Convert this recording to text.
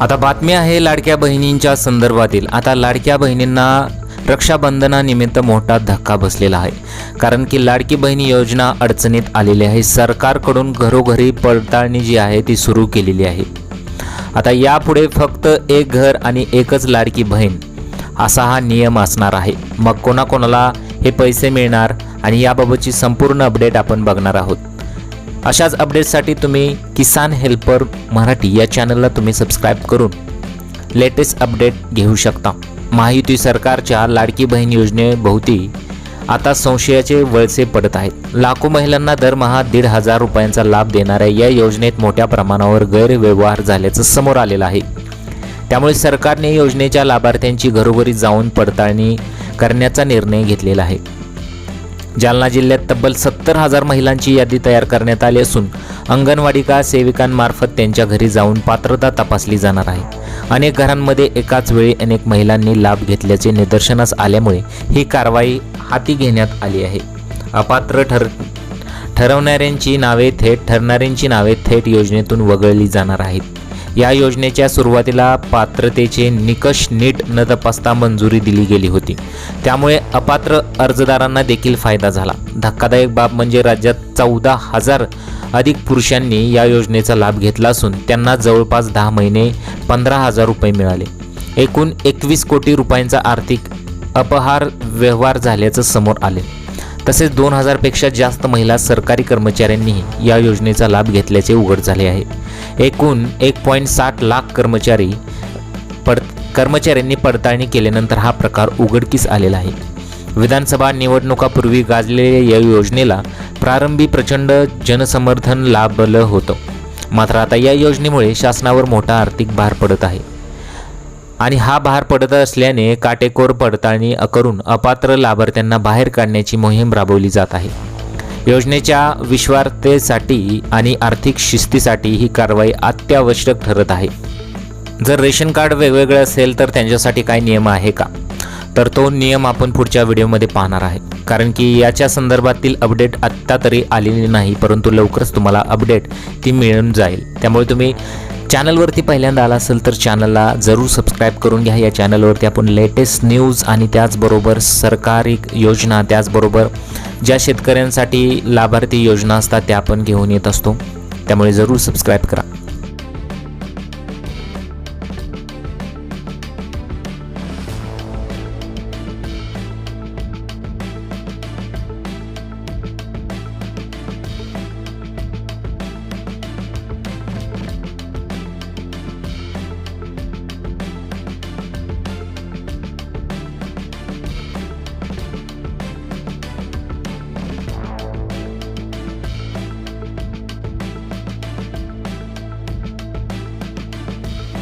आता बातमी आहे लाडक्या बहिणींच्या संदर्भातील. आता लाडक्या बहिणींना रक्षाबंधनानिमित्त मोठा धक्का बसलेला आहे. कारण की लाडकी बहिणी योजना अडचणीत आलेली आहे. सरकारकडून घरोघरी पडताळणी जी आहे ती सुरू केलेली आहे. आता यापुढे फक्त एक घर आणि एकच लाडकी बहीण असा हा नियम असणार आहे. मग कोणाकोणाला हे पैसे मिळणार आणि याबाबतची संपूर्ण अपडेट आपण बघणार आहोत. अशाच अपडेट्ससाठी तुम्ही किसान हेल्पर मराठी या चॅनलला तुम्ही सबस्क्राईब करून लेटेस्ट अपडेट घेऊ शकता. महायुती सरकारच्या लाडकी बहीण योजनेभोवती आता संशयाचे वळसे पडत आहेत. लाखो महिलांना दरमहा दीड हजार रुपयांचा लाभ देणाऱ्या या योजनेत मोठ्या प्रमाणावर गैरव्यवहार झाल्याचं समोर आलेलं आहे. त्यामुळे सरकारने योजनेच्या लाभार्थ्यांची घरोघरी जाऊन पडताळणी करण्याचा निर्णय घेतलेला आहे. जालना जिल्ह्यात तब्बल सत्तर हजार महिलांची यादी तयार करण्यात आली असून अंगणवाडिका सेविकांमार्फत त्यांच्या घरी जाऊन पात्रता तपासली जाणार आहे. अनेक घरांमध्ये एकाच वेळी अनेक महिलांनी लाभ घेतल्याचे निदर्शनास आल्यामुळे ही कारवाई हाती घेण्यात आली आहे. अपात्र ठर ठरवणाऱ्यांची नावे थेट ठरणाऱ्यांची नावे थेट योजनेतून वगळली जाणार आहेत. या योजनेच्या सुरुवातीला पात्रतेचे निकष नीट न तपासता मंजुरी दिली गेली होती. त्यामुळे अपात्र अर्जदारांना देखील फायदा झाला. धक्कादायक बाब म्हणजे राज्यात चौदा हजार अधिक पुरुषांनी या योजनेचा लाभ घेतला असून त्यांना जवळपास दहा महिने पंधरा हजार रुपये मिळाले. एकूण एकवीस कोटी रुपयांचा आर्थिक अपहार व्यवहार झाल्याचं समोर आले. तसेच दोन हजारपेक्षा जास्त महिला सरकारी कर्मचाऱ्यांनीही या योजनेचा लाभ घेतल्याचे उघड झाले आहे. एकूण एक पॉईंट साठ लाख कर्मचारी पड कर्मचाऱ्यांनी पडताळणी केल्यानंतर हा प्रकार उघडकीस आलेला आहे. विधानसभा निवडणुकापूर्वी गाजलेल्या या योजनेला प्रारंभी प्रचंड जनसमर्थन लाभलं होतं. मात्र आता या योजनेमुळे शासनावर मोठा आर्थिक भार पडत आहे. आणि हा भार पडत असल्याने काटेकोर पडताळणी करून अपात्र लाभार्थ्यांना बाहेर काढण्याची मोहीम राबवली जात आहे. योजनेच्या विश्वार्थतेसाठी आणि आर्थिक शिस्तीसाठी ही कारवाई अत्यावश्यक ठरत आहे. जर रेशन कार्ड वेगवेगळं असेल तर त्यांच्यासाठी काय नियम आहे का? तर तो नियम आपण पुढच्या व्हिडिओमध्ये पाहणार आहे. कारण की याच्या संदर्भातील अपडेट आत्ता तरी आलेली नाही परंतु लवकरच तुम्हाला अपडेट ती मिळून जाईल. त्यामुळे तुम्ही चॅनलवरती पहिल्यांदा आला असेल तर चॅनलला जरूर सबस्क्राईब करून घ्या. या चॅनलवरती आपण लेटेस्ट न्यूज आणि त्याचबरोबर सरकारी योजना त्याचबरोबर ज्या शेतकऱ्यांसाठी लाभार्थी योजना असतात त्या आपण घेऊन येत असतो. त्यामुळे जरूर सबस्क्राईब करा.